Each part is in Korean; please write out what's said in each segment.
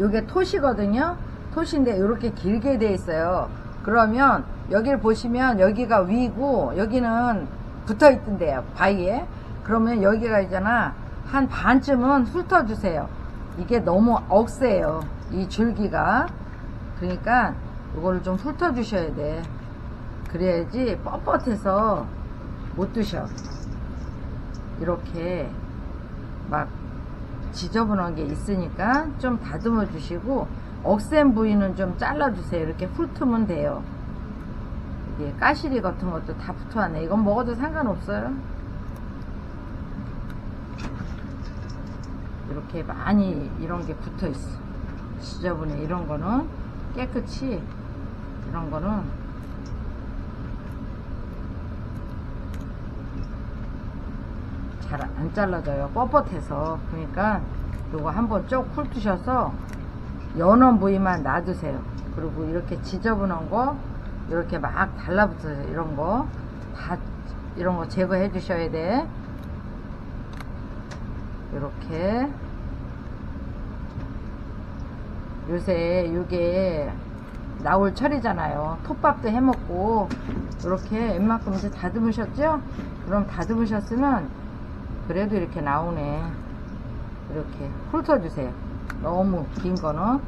요게 톳이거든요. 톳인데 이렇게 길게 돼 있어요. 그러면 여기를 보시면 여기가 위고 여기는 붙어 있던데요. 바위에. 그러면 여기가 있잖아. 한 반쯤은 훑어주세요. 이게 너무 억세요. 이 줄기가. 그러니까 이거를 좀 훑어주셔야 돼. 그래야지 뻣뻣해서 못 드셔. 이렇게 막 지저분한 게 있으니까 좀 다듬어 주시고 억센 부위는 좀 잘라 주세요. 이렇게 훑으면 돼요. 이게 까시리 같은 것도 다 붙어왔네. 이건 먹어도 상관없어요. 이렇게 많이 이런 게 붙어 있어. 지저분해. 이런 거는 깨끗이 이런 거는 잘 안 잘라져요. 뻣뻣해서. 그러니까 요거 한번 쭉 훑으셔서 연원 부위만 놔두세요. 그리고 이렇게 지저분한 거 이렇게 막 달라붙어요. 이런 거 다 이런 거 제거해 주셔야 돼. 이렇게 요새 이게 나올 철이잖아요. 톱밥도 해 먹고 이렇게 웬만큼 이제 다듬으셨죠? 그럼 다듬으셨으면 그래도 이렇게 나오네. 이렇게 훑어주세요. 너무 긴 거는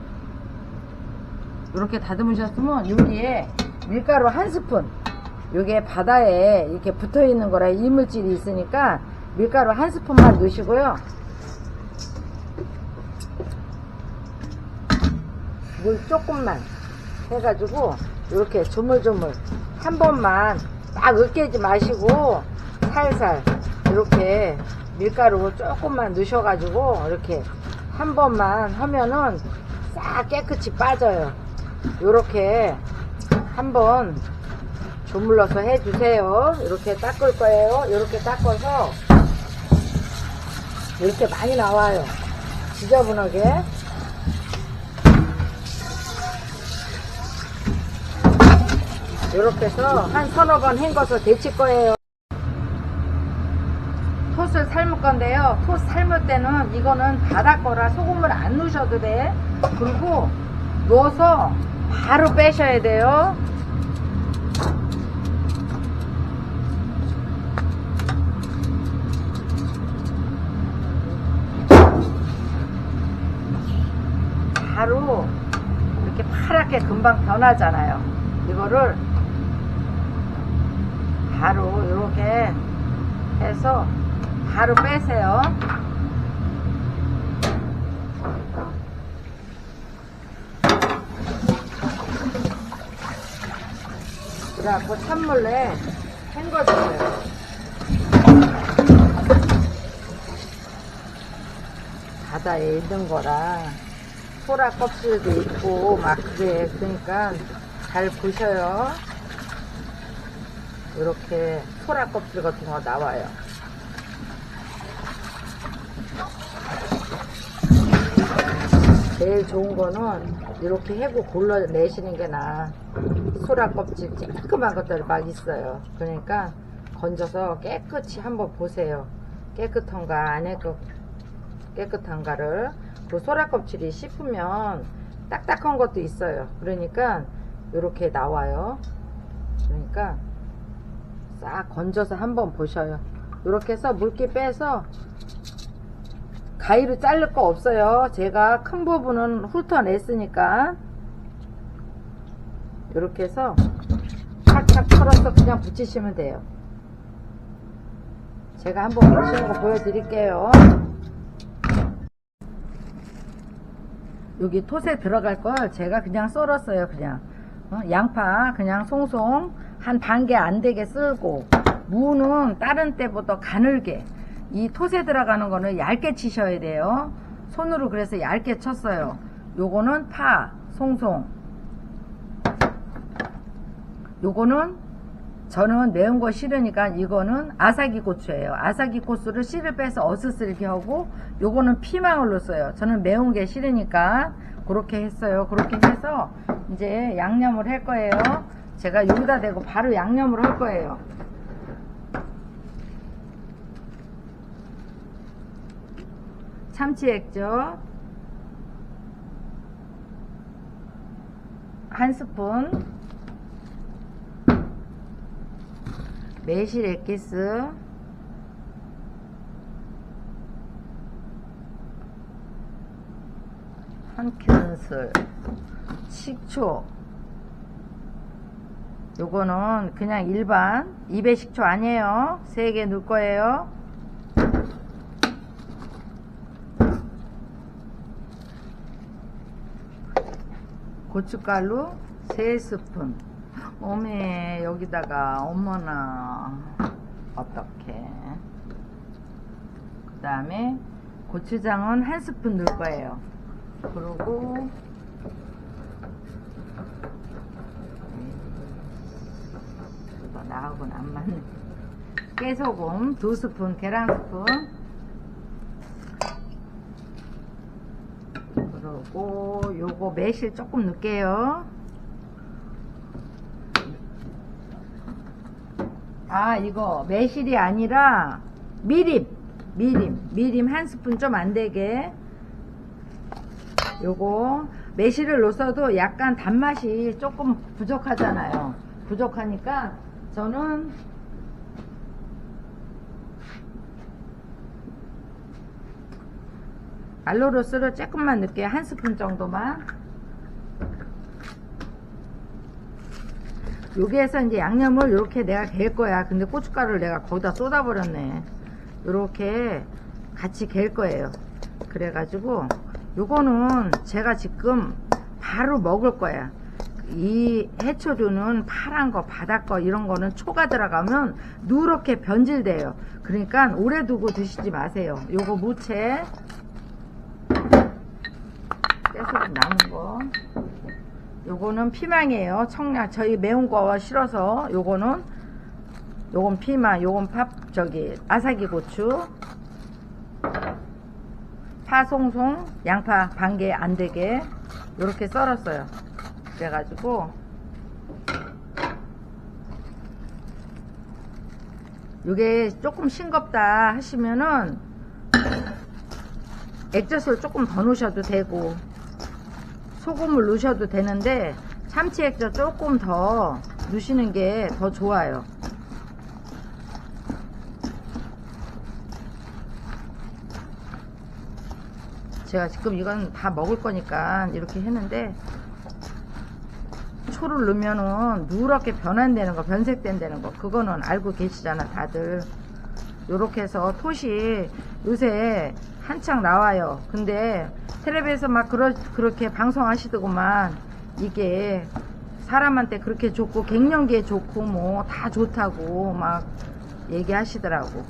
이렇게 다듬으셨으면 여기에 밀가루 한 스푼. 요게 바다에 이렇게 붙어 있는 거라 이물질이 있으니까 밀가루 한 스푼만 넣으시고요. 물 조금만 해가지고 이렇게 조물조물 한 번만 막 으깨지 마시고 살살 이렇게 밀가루 조금만 넣으셔가지고 이렇게 한 번만 하면은 싹 깨끗이 빠져요. 이렇게 한번 조물러서 해주세요. 이렇게 닦을 거예요. 이렇게 닦아서 이렇게 많이 나와요. 지저분하게. 이렇게 해서 한 서너 번 헹궈서 데칠 거예요. 삶을 건데요. 톳 삶을 때는 이거는 바다 거라 소금을 안 넣으셔도 돼. 그리고 넣어서 바로 빼셔야 돼요. 바로 이렇게 파랗게 금방 변하잖아요. 이거를 바로 이렇게 해서 바로 빼세요. 그래갖고 찬물에 헹궈주세요. 바다에 있는 거라 소라 껍질도 있고 막 그래 그러니까 잘 보셔요. 이렇게 소라 껍질 같은 거 나와요. 제일 좋은 거는 이렇게 해고 골라내시는 게 나아. 소라 껍질 쬐끄만 것들이 막 있어요. 그러니까 건져서 깨끗이 한번 보세요. 깨끗한가 안 해도 깨끗한가를. 그 소라 껍질이 씹으면 딱딱한 것도 있어요. 그러니까 이렇게 나와요. 그러니까 싹 건져서 한번 보셔요. 이렇게 해서 물기 빼서 가위로 자를 거 없어요. 제가 큰 부분은 훑어냈으니까 이렇게 해서 착착 털어서 그냥 붙이시면 돼요. 제가 한번 붙이는 거 보여드릴게요. 여기 톳에 들어갈 걸 제가 그냥 썰었어요. 그냥 어, 양파 그냥 송송 한 반 개 안 되게 썰고 무는 다른 때보다 가늘게 이 톳에 들어가는 거는 얇게 치셔야 돼요. 손으로 그래서 얇게 쳤어요. 요거는 파 송송 요거는 저는 매운 거 싫으니까 이거는 아사기 고추예요. 아사기 고추를 씨를 빼서 어스스르게 하고 요거는 피망을 넣었어요. 저는 매운 게 싫으니까 그렇게 했어요. 그렇게 해서 이제 양념을 할 거예요. 제가 여기다 대고 바로 양념을 할 거예요. 참치 액젓 한 스푼 매실 액기스 한 큰술 식초. 요거는 그냥 일반 입에 식초 아니에요. 3개 넣을 거예요 고춧가루 3스푼. 어메 여기다가 어머나 어떡해. 그 다음에 고추장은 한 스푼 넣을 거예요. 그리고 나하고는 안 맞네. 깨소금 두 스푼 계란 스푼 그리고 요거 매실 조금 넣을게요. 아 이거 매실이 아니라 미림 미림 미림 한 스푼 좀 안되게. 요거 매실을 넣어도 약간 단맛이 조금 부족하잖아요. 부족하니까 저는 알로로스를 조금만 넣을게요 한 스푼 정도만. 여기에서 이제 양념을 이렇게 내가 갤 거야. 근데 고춧가루를 내가 거기다 쏟아 버렸네. 이렇게 같이 갤 거예요. 그래가지고 요거는 제가 지금 바로 먹을 거야. 이 해초류는 파란 거 바닥 거 이런 거는 초가 들어가면 누렇게 변질돼요. 그러니까 오래 두고 드시지 마세요. 요거 무채 깨소금 남은 거 요거는 피망이에요. 청량 저희 매운 거 싫어서 요거는 요건 피망 요건 팝 저기 아사기 고추 파송송 양파 반개 안되게 요렇게 썰었어요. 그래가지고 요게 조금 싱겁다 하시면은 액젓을 조금 더 넣으셔도 되고 소금을 넣으셔도 되는데 참치 액젓 조금 더 넣으시는 게 더 좋아요. 제가 지금 이건 다 먹을 거니까 이렇게 했는데 초를 넣으면은 누렇게 변환되는 거 변색된다는 거 그거는 알고 계시잖아 다들 요렇게 해서 톳이 요새 한창 나와요. 근데 텔레비에서 막 그러, 그렇게 방송하시더구만. 이게 사람한테 그렇게 좋고 갱년기에 좋고 뭐 다 좋다고 막 얘기하시더라고.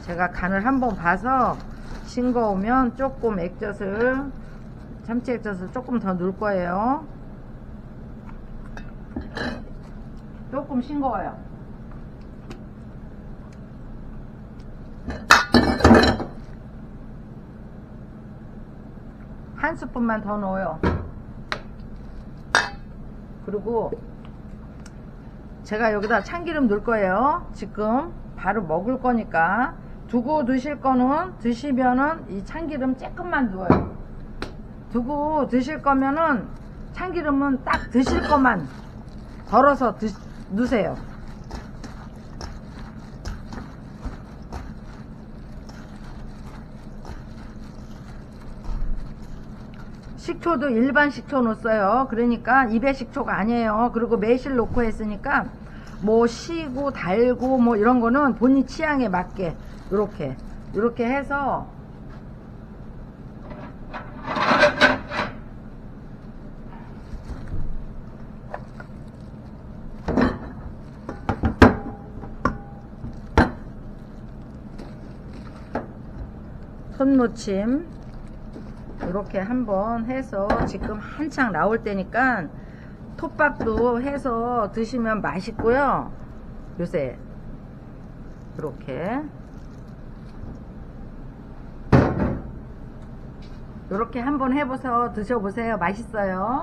제가 간을 한번 봐서 싱거우면 조금 액젓을 참치 액젓을 조금 더 넣을 거예요. 조금 싱거워요 한 스푼만 더 넣어요. 그리고 제가 여기다 참기름 넣을 거예요. 지금 바로 먹을 거니까. 두고 드실 거는 드시면은 이 참기름 조금만 넣어요. 두고 드실 거면은 참기름은 딱 드실 것만 덜어서 드, 넣으세요 식초도 일반 식초 넣었어요. 그러니까 입에 식초가 아니에요. 그리고 매실 넣고 했으니까 뭐 시고 달고 뭐 이런 거는 본인 취향에 맞게 이렇게 이렇게 해서 손무침 이렇게 한번 해서 지금 한창 나올 때니까 톱밥도 해서 드시면 맛있고요. 요새 이렇게. 이렇게 한번 해보서 드셔보세요. 맛있어요